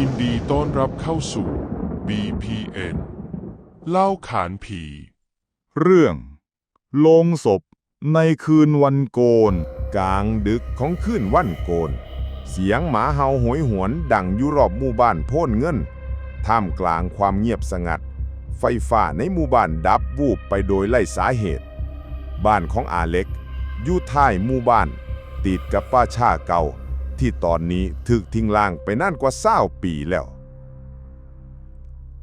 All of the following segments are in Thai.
ยินดีต้อนรับเข้าสู่ BPN เล่าขานผี เรื่อง โลงศพในคืนวันโกน กลางดึกของคืนวันโกน เสียงหมาเห่าโหยหวนดังอยู่รอบหมู่บ้านโพ่นเงิน ท่ามกลางความเงียบสงัด ไฟฟ้าในหมู่บ้านดับวูบไปโดยไร้สาเหตุ บ้านของอาเล็กอยู่ท้ายหมู่บ้าน ติดกับป้าชาเก่า ที่ตอนนี้ถึกทิ้งล่างไปนั่นกว่าเศร้าปีแล้ว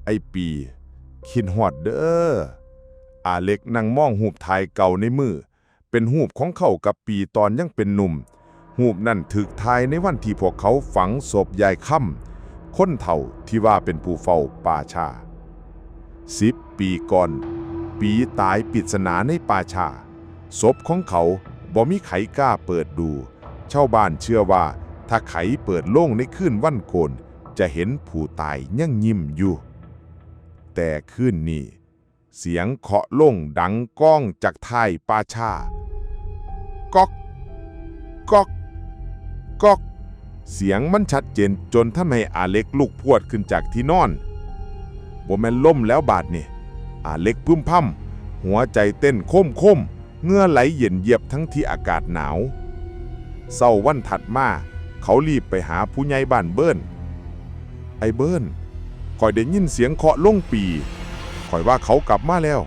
ไอปี คิดฮอดเด้ออาเล็กนั่งมองหูปถ่ายเก่าในมือ เป็นหูปของเขากับปีตอนยังเป็นหนุ่ม หูปนั่นถึกทายในวันที่พวกเขาฝังศพยายค่ำคนเฒ่าที่ว่าเป็นผู้เฝ้าป่าชาสิบปีก่อน ปีตายปริศนาในป่าชาศพของเขาบ่มีไขกล้าเปิดดูชาวบ้านเชื่อว่า ถ้าไขเปิดโล่งในคืนวันโกน จะเห็นผู้ตายยังยิ้มอยู่ แต่คืนนี้ เสียงเคาะล่งดังก้องจากท้ายป่าชาก๊อกก๊อกก๊อก เสียงมันชัดเจนจนทำให้อาเล็กลุกพรวดขึ้นจากที่นอนบ่แม่นล่มแล้วบาดนี่อาเล็กพึ่มพำหัวใจเต้นโค้มคมๆเงื่อไหลเย็นเยียบทั้งที่อากาศหนาวเศร้าวันถัดมา เขารีบไปหาผู้ใหญ่บ้านเบิ้นไอ้เบิ้นคอยได้ยินเสียงเคาะล่งปีคอยว่าเขากลับมาแล้ว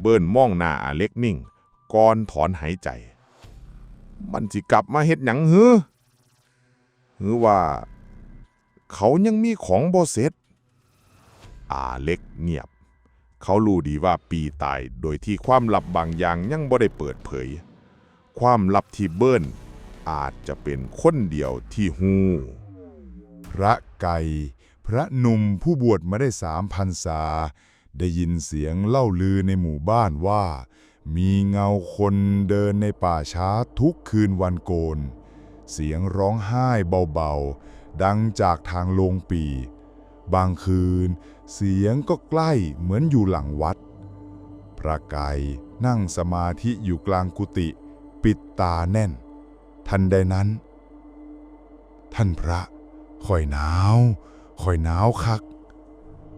เบิ้นมองหน้าอาเล็กนิ่งก่อนถอนหายใจ มันสิกลับมาเฮ็ดหยังหือหือว่า เขายังมีของบ่เสร็จอาเล็กเงียบ เขารู้ดีว่าปีตายโดยที่ความลับบางอย่างยังบ่ได้เปิดเผย ความลับที่เบิ้น อาจจะเป็นคนเดียวที่ฮู้พระไก่พระหนุ่มผู้บวชมาได้สามพันษา ได้ยินเสียงเล่าลือในหมู่บ้านว่า มีเงาคนเดินในป่าช้าทุกคืนวันโกน เสียงร้องไห้เบาๆ ดังจากทางโลงปี บางคืน เสียงก็ใกล้เหมือนอยู่หลังวัด พระไก่นั่งสมาธิอยู่กลางกุฏิปิดตาแน่น ทันใดนั้น ท่านพระข่อยหนาวข่อยหนาวคัก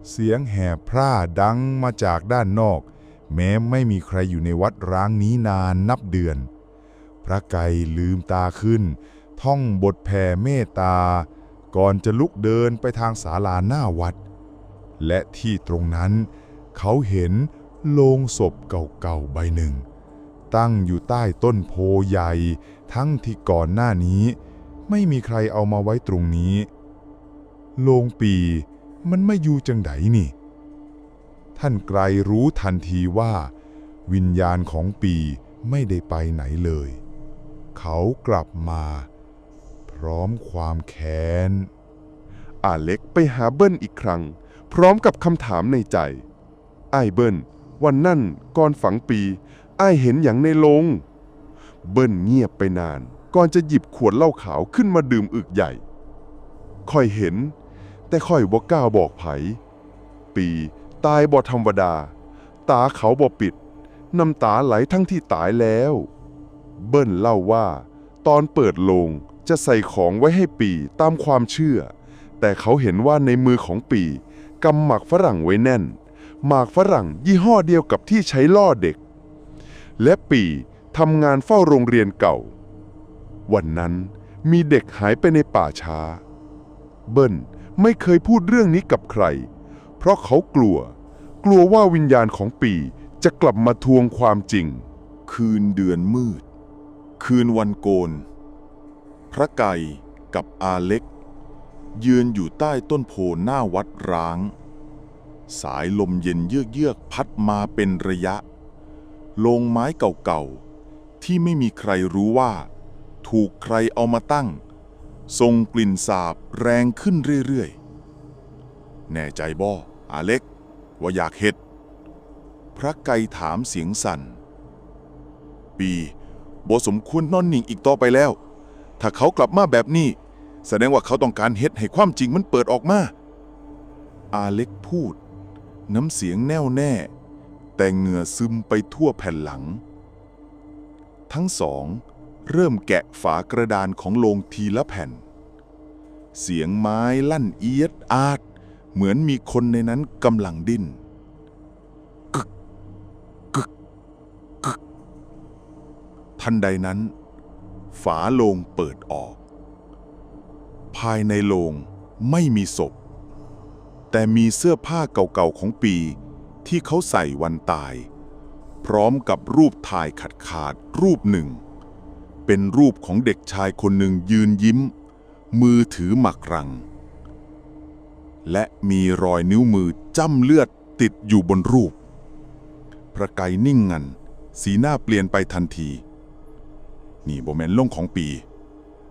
เสียงแห่พร่าดังมาจากด้านนอก แม้ไม่มีใครอยู่ในวัดร้างนี้นานนับเดือน พระไก่ลืมตาขึ้น ท่องบทแผ่เมตตา ก่อนจะลุกเดินไปทางศาลาหน้าวัด และที่ตรงนั้น เขาเห็นโลงศพเก่าๆใบหนึ่ง ตั้งอยู่ใต้ต้นโพใหญ่ ทั้งที่ก่อนหน้านี้ ไม่มีใครเอามาไว้ตรงนี้ โลงปีมันไม่อยู่จังไดนี่ ท่านไกรรู้ทันทีว่า วิญญาณของปีไม่ได้ไปไหนเลย เขากลับมา พร้อมความแค้น อาเล็กไปหาเบิ้ลอีกครั้ง พร้อมกับคำถามในใจไอ้เบิ้ลวันนั่นก่อนฝังปีไอ้เห็นอย่างในโลง เบิ้ลเงียบไปนาน ก่อนจะหยิบขวดเหล้าขาวขึ้นมาดื่มอึกใหญ่ ค่อยเห็น แต่ค่อยบ่กล้าบอกไผ ปีตายบ่ธรรมดา ตาเขาบ่ปิด น้ำตาไหลทั้งที่ตายแล้ว เบิ้ลเล่าว่า ตอนเปิดโลงจะใส่ของไว้ให้ปีตามความเชื่อ แต่เขาเห็นว่าในมือของปีกำหมากฝรั่งไว้แน่น หมากฝรั่งยี่ห้อเดียวกับที่ใช้ล่อเด็ก และปี ทำงานเฝ้าโรงเรียนเก่า วันนั้นมีเด็กหายไปในป่าช้า เบิ้ลไม่เคยพูดเรื่องนี้กับใคร เพราะเขากลัว กลัวว่าวิญญาณของปีจะกลับมาทวงความจริง คืนเดือนมืด คืนวันโกน พระไก่กับอาเล็ก ยืนอยู่ใต้ต้นโพหน้าวัดร้าง สายลมเย็นเยือกๆพัดมาเป็นระยะโลงไม้เก่าๆ ที่ไม่มีใครรู้ว่า ถูกใครเอามาตั้งทรงกลิ่นสาบแรงขึ้นเรื่อยๆ แน่ใจบ่อาเล็ก ว่าอยากเห็ด พระไก่ถามเสียงสั่น ปีบ่สมควรนอนนิ่งอีกต่อไปแล้ว ถ้าเขากลับมาแบบนี้ แสดงว่าเขาต้องการเฮ็ดให้ความจริงมันเปิดออกมา อาเล็กพูด น้ำเสียงแน่วแน่ แต่เหงื่อซึมไปทั่วแผ่นหลัง ทั้งสอง เริ่มแกะฝากระดานของโลงทีละแผ่น เสียงไม้ลั่นเอียดอาด เหมือนมีคนในนั้นกำลังดิ้นกึกกึกกึกทันใดนั้น ฝาโลงเปิดออก ภายในโลงไม่มีศพ แต่มีเสื้อผ้าเก่าๆของปีที่เขาใส่วันตาย พร้อมกับรูปถ่ายขาดขาดรูปหนึ่ง เป็นรูปของเด็กชายคนหนึ่งยืนยิ้ม มือถือหมักรัง และมีรอยนิ้วมือจ้ำเลือดติดอยู่บนรูป พระไกรนิ่งงัน สีหน้าเปลี่ยนไปทันที นี่บ่แมนลงของปี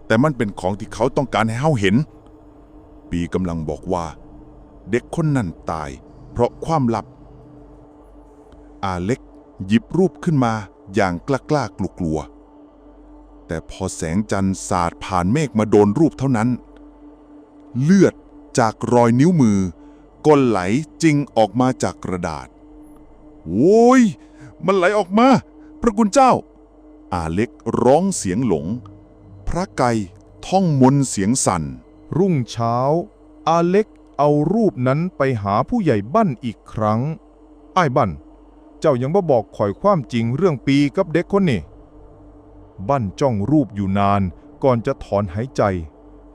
แต่มันเป็นของที่เขาต้องการให้เฮาเห็น ปีกำลังบอกว่า เด็กคนนั้นตาย เพราะความลับอาเล็ก หยิบรูปขึ้นมาอย่างกล้ากล้ากลัวกลัวๆแต่พอแสงจันทร์สาดผ่านเมฆมาโดนรูปเท่านั้น เลือดจากรอยนิ้วมือก็ไหลจริงออกมาจากกระดาษโว้ย มันไหลออกมา พระคุณเจ้า อาเล็กร้องเสียงหลง พระไกท่องมนเสียงสั่น รุ่งเช้า อาเล็กเอารูปนั้นไปหาผู้ใหญ่บ้านอีกครั้ง ไอ้บ้าน เจ้ายังบ่บอกข่อยความจริงเรื่องปีกับเด็กคนนี่ บั้นจ้องรูปอยู่นานก่อนจะถอนหายใจ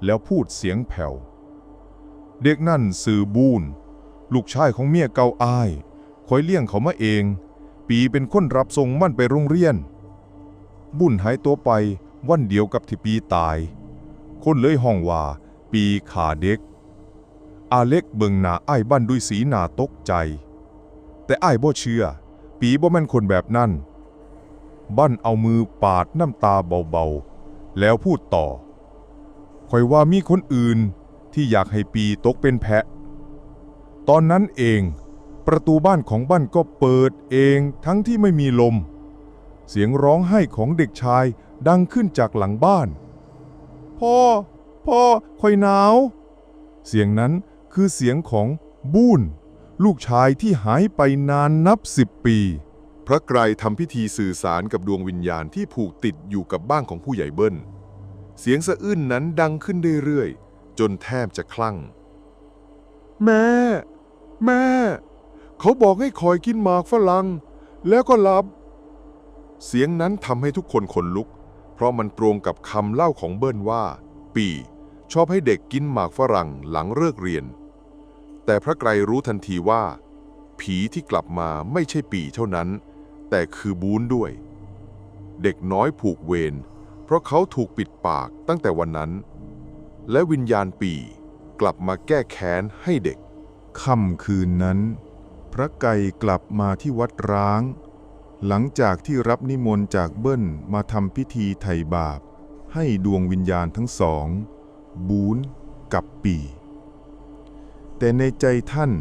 แล้วพูดเสียงแผ่ว เด็กนั่นสื่อบูนลูกชายของเมียเก่าอายคอยเลี้ยงเขามาเอง ปีเป็นคนรับส่งมันไปโรงเรียน บุญหายตัวไปวันเดียวกับที่ปีตาย คนเลยห้องว่าปีขาเด็ก อาเล็กเบิงหน้าอ้ายบ้านด้วยสีหนาตกใจ แต่อ้ายบ่เชื่อ ปีบ่แม่นคนแบบนั้นบ้านเอามือปาดน้ำตาเบาๆ แล้วพูดต่อคอยว่ามีคนอื่นที่อยากให้ปีตกเป็นแพะ ตอนนั้นเองประตูบ้านของบ้านก็เปิดเองทั้งที่ไม่มีลม เสียงร้องไห้ของเด็กชายดังขึ้นจากหลังบ้าน พ่อ พ่อคอยหนาว เสียงนั้นคือเสียงของบูน ลูกชายที่หายไปนานนับสิบปี พระไกรทำพิธีสื่อสารกับดวงวิญญาณที่ผูกติดอยู่กับบ้านของผู้ใหญ่เบิ้ล เสียงสะอื้นนั้นดังขึ้นเรื่อยๆ จนแทบจะคลั่ง แม่ แม่ เขาบอกให้คอยกินหมากฝรั่งแล้วก็หลับ เสียงนั้นทำให้ทุกคนขนลุก เพราะมันตรงกับคำเล่าของเบิ้ลว่า ปี ชอบให้เด็กกินหมากฝรั่งหลังเลิกเรียน แต่พระไกรรู้ทันทีว่า ผีที่กลับมาไม่ใช่ปีเท่านั้น แต่คือบูนด้วย เด็กน้อยผูกเวรเพราะเขาถูกปิดปากตั้งแต่วันนั้น และวิญญาณปีกลับมาแก้แค้นให้เด็กค่ำคืนนั้น พระไก่กลับมาที่วัดร้าง หลังจากที่รับนิมนต์จากเบิ้ลมาทำพิธีไถ่บาป ให้ดวงวิญญาณทั้งสอง บูนกับปี แต่ในใจท่าน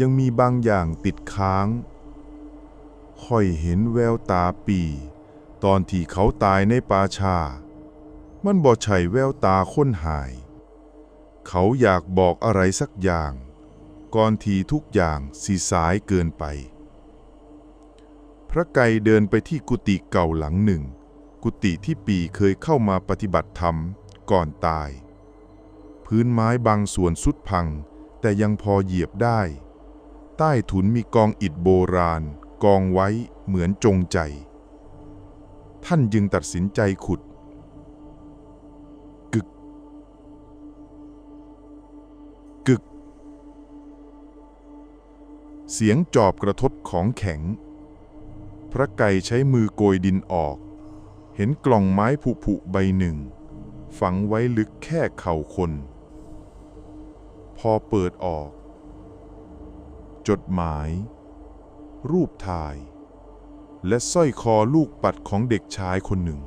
ยังมีบางอย่างติดค้างค่อยเห็นแววตาปี ตอนที่เขาตายในป่าชา มันบ่ใช่แววตาค้นหาย เขาอยากบอกอะไรสักอย่าง ก่อนที่ทุกอย่างสีสายเกินไป พระไกรเดินไปที่กุฏิเก่าหลังหนึ่ง กุฏิที่ปีเคยเข้ามาปฏิบัติธรรมก่อนตาย พื้นไม้บางส่วนสุดพัง แต่ยังพอเหยียบได้ ใต้ถุนมีกองอิฐโบราณ กองไว้เหมือนจงใจ ท่านจึงตัดสินใจขุด กึก กึก เสียงจอบกระทบของแข็ง พระไก่ใช้มือโกยดินออก เห็นกล่องไม้ผุผุใบหนึ่ง ฝังไว้ลึกแค่เข่าคน อเปิดออก จดหมาย รูปถ่าย และสร้อยคอลูกปัดของเด็กชายคนหนึ่ง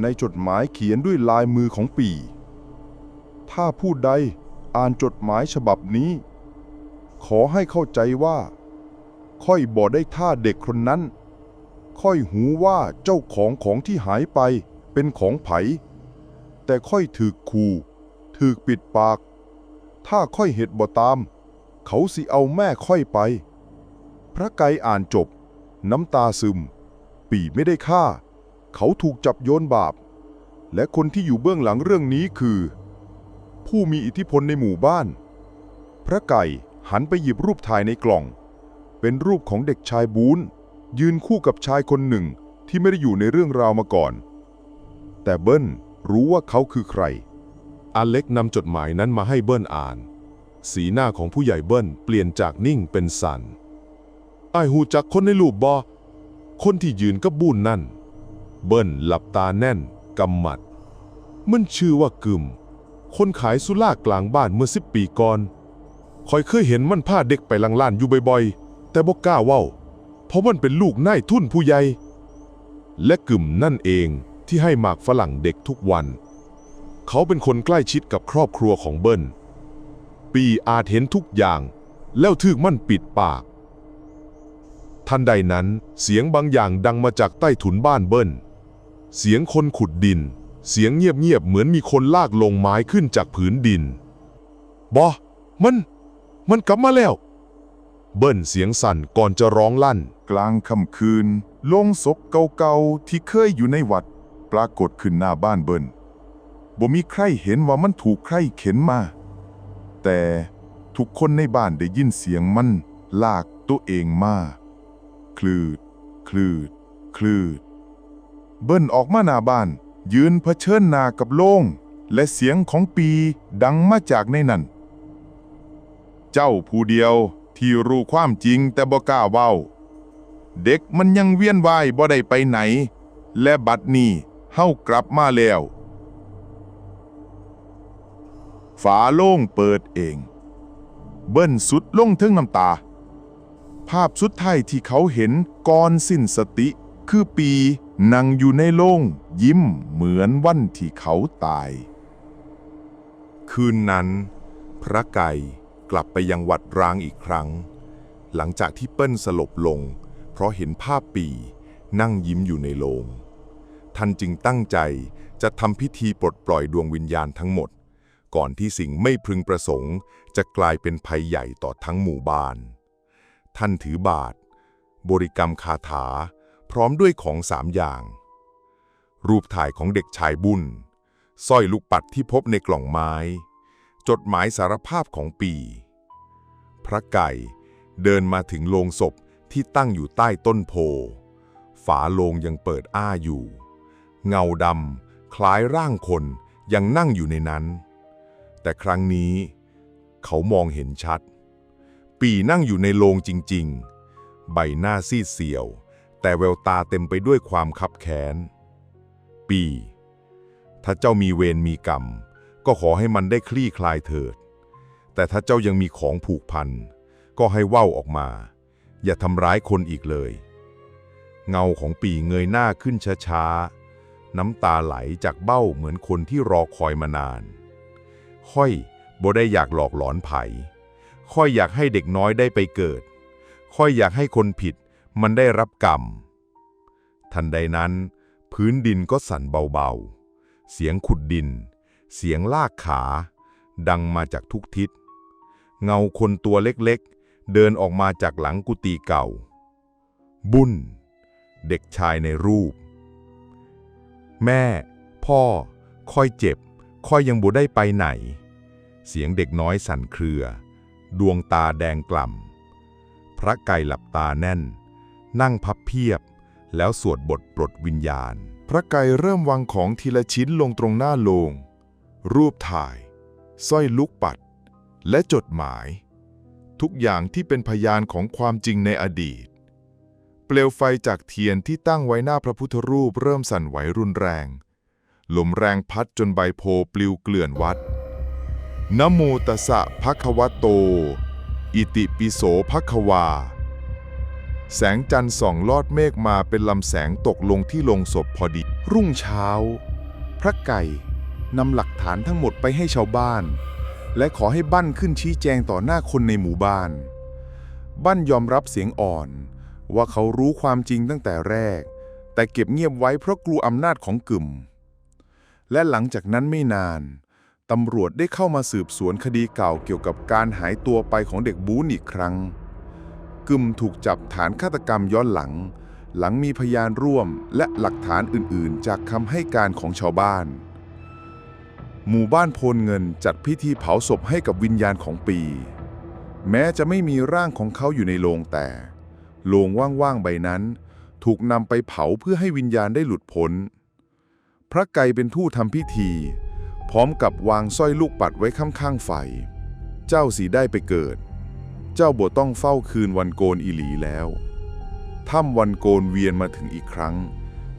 ในจดหมายเขียนด้วยลายมือของปี ถ้าผู้ใดอ่านจดหมายฉบับนี้ ขอให้เข้าใจว่า ค่อยบอกได้ท่าเด็กคนนั้น ค่อยหูว่าเจ้าของของที่หายไปเป็นของไผ แต่ค่อยถือคูถือปิดปาก ถ้าค่อยเหตุบ่ตาม เขาสิเอาแม่ค่อยไป พระไกรอ่านจบ น้ำตาซึม ปีไม่ได้ฆ่า เขาถูกจับโยนบาป และคนที่อยู่เบื้องหลังเรื่องนี้คือ ผู้มีอิทธิพลในหมู่บ้าน พระไก่หันไปหยิบรูปถ่ายในกล่อง เป็นรูปของเด็กชายบูนยืนคู่กับชายคนหนึ่งที่ไม่ได้อยู่ในเรื่องราวมาก่อน แต่เบิ้ลรู้ว่าเขาคือใคร อเล็กนำจดหมายนั้นมาให้เบิ้ลอ่าน สีหน้าของผู้ใหญ่เบิ้ลเปลี่ยนจากนิ่งเป็นสัน่นไอหูจักคนในรูปบอคนที่ยืนกับบูนนั่น เบิ้ลหลับตาแน่นกำหมัด มันชื่อว่ากึม คนขายสุรากลางบ้านเมื่อสิบปีก่อนคอยเคยเห็นมันพาเด็กไปลังล้านอยู่บ่อยๆ แต่บอกกล้าเว้า เพราะมันเป็นลูกนายทุนผู้ใหญ่ และกึมนั่นเองที่ให้หมากฝรั่งเด็กทุกวัน เขาเป็นคนใกล้ชิดกับครอบครัวของเบิ้ล ปีอาจเห็นทุกอย่าง แล้วถึกมั่นปิดปาก ทันใดนั้นเสียงบางอย่างดังมาจากใต้ถุนบ้านเบิ้ล เสียงคนขุดดิน เสียงเงียบๆเหมือนมีคนลากลงไม้ขึ้นจากผืนดิน บอ มัน มันกลับมาแล้ว เบิ้ลเสียงสั่นก่อนจะร้องลั่น กลางค่ำคืนโลงศพเก่าๆที่เคยอยู่ในวัด ปรากฏขึ้นหน้าบ้านเบิ้น บ่มีใครเห็นว่ามันถูกใครเข็นมา แต่ทุกคนในบ้านได้ยินเสียงมันลากตัวเองมา คลืด คลืด คลืด เบิ้นออกมาหน้าบ้าน ยืนเผชิญหน้ากับโลงและเสียงของปีดังมาจากในนั้น เจ้าผู้เดียวที่รู้ความจริงแต่บ่กล้าเว้า เด็กมันยังเวียนว่ายบ่ได้ไปไหน และบัดนี้เฮากลับมาแล้ว ฝาโล่งเปิดเอง เบิ้นสุดลงถึงน้ำตา ภาพสุดท้ายที่เขาเห็นก่อนสิ้นสติ คือปีนั่งอยู่ในโล่งยิ้มเหมือนวันที่เขาตาย คืนนั้น พระไก่กลับไปยังวัดร้างอีกครั้ง หลังจากที่เปิ้ลสลบลง เพราะเห็นภาพปีนั่งยิ้มอยู่ในโลงท่านจึงตั้งใจจะทำพิธีปลดปล่อยดวงวิญญาณทั้งหมด ก่อนที่สิ่งไม่พึงประสงค์ จะกลายเป็นภัยใหญ่ต่อทั้งหมู่บ้าน ท่านถือบาท บริกรรมคาถา พร้อมด้วยของสามอย่าง รูปถ่ายของเด็กชายบุญสร้อยลูกปัดที่พบในกล่องไม้ จดหมายสารภาพของปี พระไก่เดินมาถึงโลงศพที่ตั้งอยู่ใต้ต้นโพ ฝาโลงยังเปิดอ้าอยู่ เงาดำคล้ายร่างคนยังนั่งอยู่ในนั้น แต่ครั้งนี้ เขามองเห็นชัด ปีนั่งอยู่ในโลงจริง ๆ ใบหน้าซีดเสียว แต่แววตาเต็มไปด้วยความคับแค้น ปี ถ้าเจ้ามีเวรมีกรรม ก็ขอให้มันได้คลี่คลายเถิด แต่ถ้าเจ้ายังมีของผูกพัน ก็ให้เว้าออกมา อย่าทำร้ายคนอีกเลย เงาของปีเงยหน้าขึ้นช้าๆน้ำตาไหลจากเบ้าเหมือนคนที่รอคอยมานาน ค่อยบ่ได้อยากหลอกหลอนไผ่ค่อยอยากให้เด็กน้อยได้ไปเกิด ค่อยอยากให้คนผิดมันได้รับกรรม ทันใดนั้น พื้นดินก็สั่นเบาๆ เสียงขุดดิน เสียงลากขา ดังมาจากทุกทิศ เงาคนตัวเล็กๆ เดินออกมาจากหลังกุฏิเก่า บุญ เด็กชายในรูป แม่ พ่อ ค่อยเจ็บ ค่อยยังบ่ได้ไปไหน เสียงเด็กน้อยสั่นเครือ ดวงตาแดงกล่ำ พระไก่หลับตาแน่น นั่งพับเพียบ แล้วสวดบทปลดวิญญาณ พระไก่เริ่มวางของทีละชิ้นลงตรงหน้าโลง รูปถ่าย สร้อยลูกปัด และจดหมาย ทุกอย่างที่เป็นพยานของความจริงในอดีต เปลวไฟจากเทียนที่ตั้งไว้หน้าพระพุทธรูปเริ่มสั่นไหวรุนแรง ลมแรงพัดจนใบโพปลิวเกลื่อนวัดนโมตสะภควะโต อิติปิโสภควา แสงจันทร์ส่องลอดเมฆมาเป็นลำแสงตกลงที่ลงศพพอดี รุ่งเช้า พระไก่นำหลักฐานทั้งหมดไปให้ชาวบ้าน และขอให้บั้นขึ้นชี้แจงต่อหน้าคนในหมู่บ้าน บั้นยอมรับเสียงอ่อน ว่าเขารู้ความจริงตั้งแต่แรก แต่เก็บเงียบไว้เพราะกลัวอำนาจของกึ่ม และหลังจากนั้นไม่นาน ตำรวจได้เข้ามาสืบสวนคดีเก่าเกี่ยวกับการหายตัวไปของเด็กบูนอีกครั้ง กึมถูกจับฐานฆาตกรรมย้อนหลัง หลังมีพยานร่วมและหลักฐานอื่นๆ จากคำให้การของชาวบ้าน หมู่บ้านโพนเงินจัดพิธีเผาศพให้กับวิญญาณของปี แม้จะไม่มีร่างของเขาอยู่ในโลงแต่โลงว่างๆใบนั้น ถูกนำไปเผาเพื่อให้วิญญาณได้หลุดพ้น พระไกรเป็นผู้ทำพิธี พร้อมกับวางสร้อยลูกปัดไว้ข้างๆไฟ เจ้าสีได้ไปเกิด เจ้าบ่ต้องเฝ้าคืนวันโกนอีหลีแล้วถ้ำวันโกนเวียนมาถึงอีกครั้ง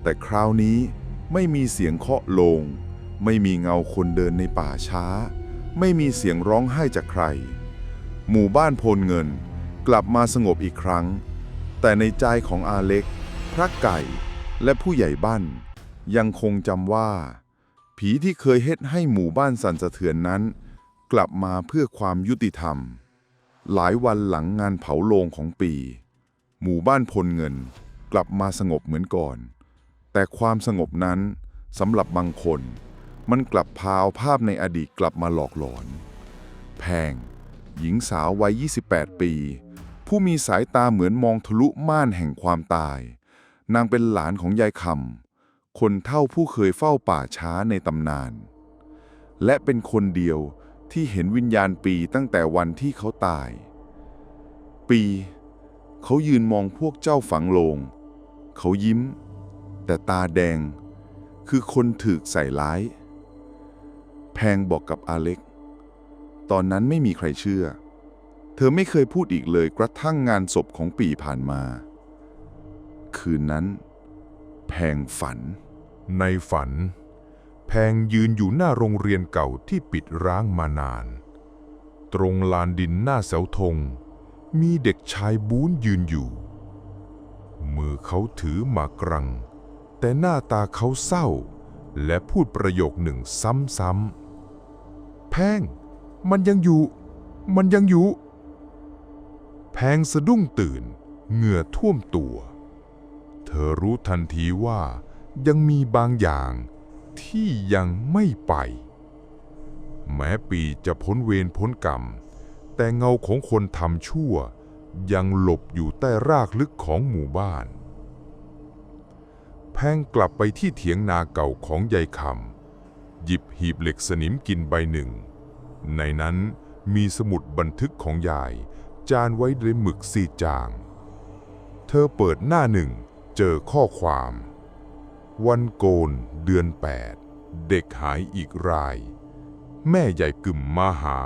แต่คราวนี้ไม่มีเสียงเคาะลง ไม่มีเงาคนเดินในป่าช้า ไม่มีเสียงร้องไห้จากใคร หมู่บ้านโพนเงินกลับมาสงบอีกครั้ง แต่ในใจของอาเล็ก พระไก่และผู้ใหญ่บ้าน ยังคงจำว่า ผีที่เคยเฮ็ดให้หมู่บ้านสั่นสะเทือนนั้น กลับมาเพื่อความยุติธรรม หลายวันหลังงานเผาโลงของปี หมู่บ้านพลเงินกลับมาสงบเหมือนก่อน แต่ความสงบนั้นสำหรับบางคน มันกลับพาเอาภาพในอดีตกลับมาหลอกหลอน แพง หญิงสาววัย 28 ปี ผู้มีสายตาเหมือนมองทะลุม่านแห่งความตาย นางเป็นหลานของยายคำ คนเท่าผู้เคยเฝ้าป่าช้าในตำนาน และเป็นคนเดียวที่เห็นวิญญาณปีตั้งแต่วันที่เขาตาย ปีเขายืนมองพวกเจ้าฝังโลง เขายิ้ม แต่ตาแดง คือคนถึกใส่ร้าย แพงบอกกับอาเล็ก ตอนนั้นไม่มีใครเชื่อ เธอไม่เคยพูดอีกเลยกระทั่งงานศพของปีผ่านมา คืนนั้น แพงฝัน ในฝัน แพงยืนอยู่หน้าโรงเรียนเก่าที่ปิดร้างมานาน ตรงลานดินหน้าเสาธง มีเด็กชายบูนยืนอยู่ มือเขาถือหมากกรัง แต่หน้าตาเขาเศร้า และพูดประโยคหนึ่งซ้ำๆ แพง มันยังอยู่ มันยังอยู่ แพงสะดุ้งตื่น เหงื่อท่วมตัว เธอรู้ทันทีว่า ยังมีบางอย่างที่ยังไม่ไป แม้ปีจะพ้นเวรพ้นกรรม แต่เงาของคนทำชั่ว ยังหลบอยู่ใต้รากลึกของหมู่บ้าน แพงกลับไปที่เถียงนาเก่าของยายคำหยิบหีบเหล็กสนิมกินใบหนึ่ง ในนั้นมีสมุดบันทึกของยาย จานไว้ด้วยหมึกสีจาง เธอเปิดหน้าหนึ่ง เจอข้อความ วันโกนเดือนแปดเด็กหายอีกราย แม่ใหญ่กึ่มมาหา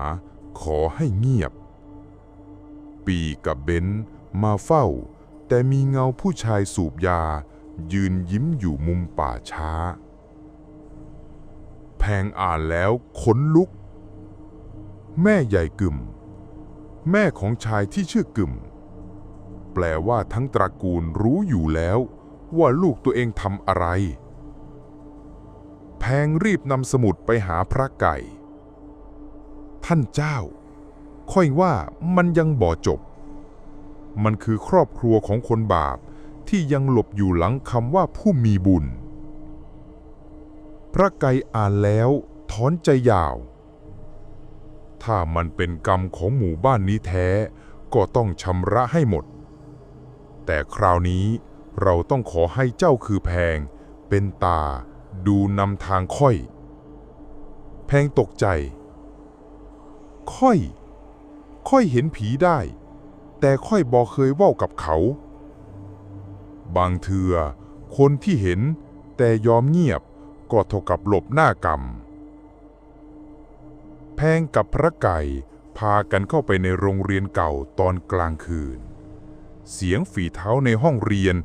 ขอให้เงียบ ปีกับเบนมาเฝ้า แต่มีเงาผู้ชายสูบยา ยืนยิ้มอยู่มุมป่าช้า แพงอ่านแล้วขนลุก แม่ใหญ่กึ่ม แม่ของชายที่ชื่อกึ่ม แปลว่าทั้งตระกูลรู้อยู่แล้ว ว่าลูกตัวเองทำอะไร แพงรีบนำสมุดไปหาพระไก่ ท่านเจ้า ค่อยว่ามันยังบ่จบ มันคือครอบครัวของคนบาปที่ยังหลบอยู่หลังคำว่าผู้มีบุญ พระไก่อ่านแล้วถอนใจยาว ถ้ามันเป็นกรรมของหมู่บ้านนี้แท้ ก็ต้องชำระให้หมด แต่คราวนี้ เราต้องขอให้เจ้าคือแพง เป็นตา ดูนำทางค่อย แพงตกใจ ค่อย ค่อยเห็นผีได้ แต่ค่อยบอเคยเว้ากับเขา บางเทือคนที่เห็นแต่ยอมเงียบก็เท่ากับหลบหน้ากรรม แพงกับพระไก่พากันเข้าไปในโรงเรียนเก่าตอนกลางคืน เสียงฝีเท้าในห้องเรียน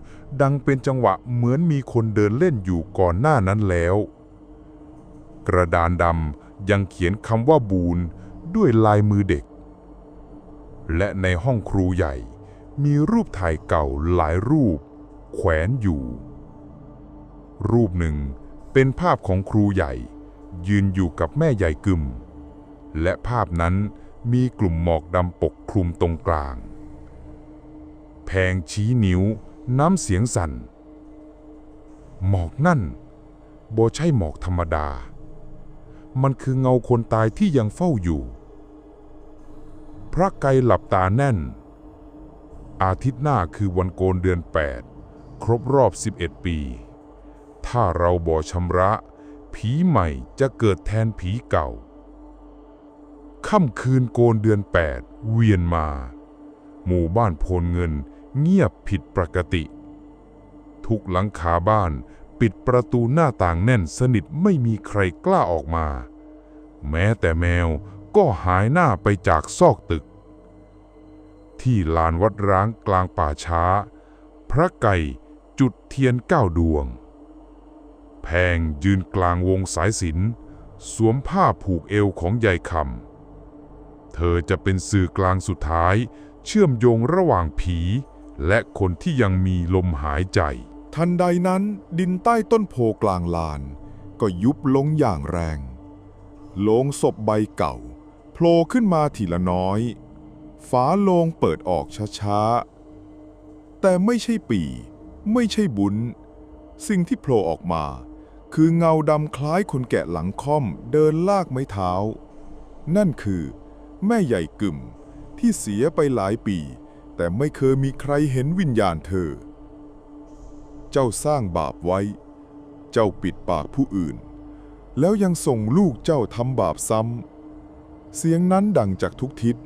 ดังเป็นจังหวะเหมือนมีคนเดินเล่นอยู่ก่อนหน้านั้นแล้ว กระดานดำยังเขียนคำว่าบูนด้วยลายมือเด็ก และในห้องครูใหญ่ มีรูปถ่ายเก่าหลายรูป แขวนอยู่ รูปหนึ่งเป็นภาพของครูใหญ่ ยืนอยู่กับแม่ใหญ่กึม และภาพนั้นมีกลุ่มหมอกดำปกคลุมตรงกลาง แพงชี้นิ้ว น้ำเสียงสั่น หมอกนั่นบ่ใช่หมอกธรรมดา มันคือเงาคนตายที่ยังเฝ้าอยู่ พระไกรหลับตาแน่น อาทิตย์หน้าคือวันโกนเดือน 8 ครบรอบ 11 ปี ถ้าเราบ่ชำระ ผีใหม่จะเกิดแทนผีเก่า ค่ำคืนโกนเดือนแปดเวียนมา หมู่บ้านโพนเงิน เงียบผิดปกติ ทุกหลังคาบ้านปิดประตูหน้าต่างแน่นสนิทไม่มีใครกล้าออกมา แม้แต่แมวก็หายหน้าไปจากซอกตึก ที่ลานวัดร้างกลางป่าช้า พระไก่จุดเทียนเก้าดวง แพงยืนกลางวงสายสินสวมผ้าผูกเอวของยายคำ เธอจะเป็นสื่อกลางสุดท้าย เชื่อมโยงระหว่างผี และคนที่ยังมีลมหายใจ ทันใดนั้นดินใต้ต้นโพกลางลาน ก็ยุบลงอย่างแรง โลงศพใบเก่าโผล่ขึ้นมาทีละน้อย ฝาโลงเปิดออกช้าๆ แต่ไม่ใช่ปี ไม่ใช่บุญ สิ่งที่โผล่ออกมา คือเงาดำคล้ายคนแกะหลังค่อมเดินลากไม้เท้า นั่นคือ แม่ใหญ่กึ่มที่เสียไปหลายปี แต่ไม่เคยมีใครเห็นวิญญาณเธอ เจ้าสร้างบาปไว้ เจ้าปิดปากผู้อื่น แล้วยังส่งลูกเจ้าทำบาปซ้ำ เสียงนั้นดังจากทุกทิศ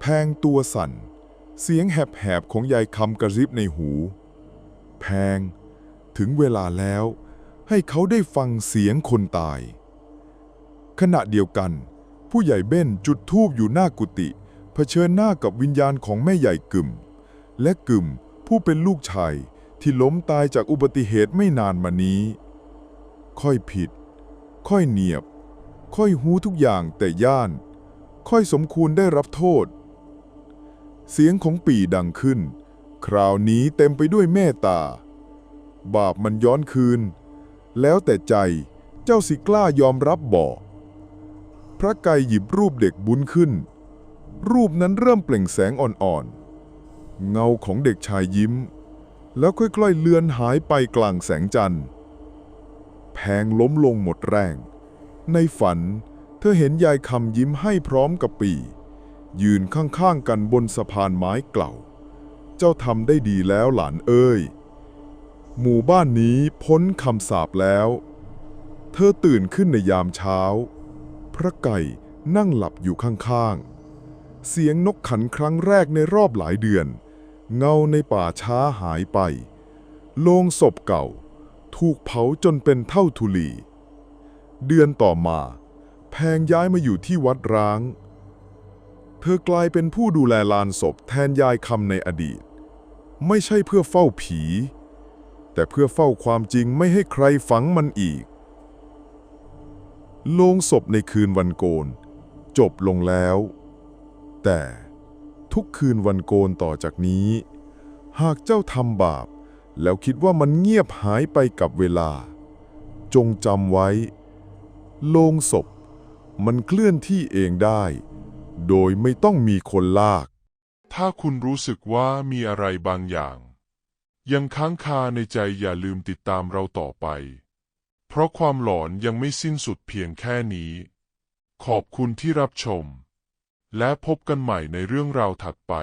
แพงตัวสั่น เสียงแหบๆของยายคำกระซิบในหู แพง ถึงเวลาแล้วให้เขาได้ฟังเสียงคนตาย ขณะเดียวกัน ผู้ใหญ่เบ้นจุดธูปอยู่หน้ากุฏิ เผชิญหน้ากับวิญญาณของแม่ใหญ่กึ่มและกึ่มผู้เป็นลูกชายที่ล้มตายจากอุบัติเหตุไม่นานมานี้ ค่อยผิด ค่อยเนียบ ค่อยหูทุกอย่างแต่ย่าน ค่อยสมควรได้รับโทษ เสียงของปีดังขึ้น คราวนี้เต็มไปด้วยเมตตา บาปมันย้อนคืน แล้วแต่ใจเจ้าสิกล้ายอมรับบ่พระไก่หยิบรูปเด็กบุญขึ้น รูปนั้นเริ่มเปล่งแสงอ่อนๆ เงาของเด็กชายยิ้ม แล้วค่อยๆเลือนหายไปกลางแสงจันทร์ แพงล้มลงหมดแรง ในฝันเธอเห็นยายคำยิ้มให้พร้อมกับปี ยืนข้างๆกันบนสะพานไม้เก่า เจ้าทำได้ดีแล้วหลานเอ้ย หมู่บ้านนี้พ้นคำสาปแล้ว เธอตื่นขึ้นในยามเช้า พระไก่นั่งหลับอยู่ข้างๆ เสียงนกขันครั้งแรกในรอบหลายเดือน เงาในป่าช้าหายไป โลงศพเก่า ถูกเผาจนเป็นเท่าทุลี เดือนต่อมา แพงย้ายมาอยู่ที่วัดร้าง เธอกลายเป็นผู้ดูแลลานศพแทนยายคำในอดีต ไม่ใช่เพื่อเฝ้าผี แต่เพื่อเฝ้าความจริงไม่ให้ใครฝังมันอีก โลงศพในคืนวันโกน จบลงแล้ว แต่ทุกคืนวันโกนต่อจากนี้ หากเจ้าทำบาป แล้วคิดว่ามันเงียบหายไปกับเวลา จงจำไว้ โลงศพ มันเคลื่อนที่เองได้ โดยไม่ต้องมีคนลาก ถ้าคุณรู้สึกว่ามีอะไรบางอย่าง ยังค้างคาในใจอย่าลืมติดตามเราต่อไป เพราะความหลอนยังไม่สิ้นสุดเพียงแค่นี้ ขอบคุณที่รับชม และพบกันใหม่ในเรื่องราวถัดไป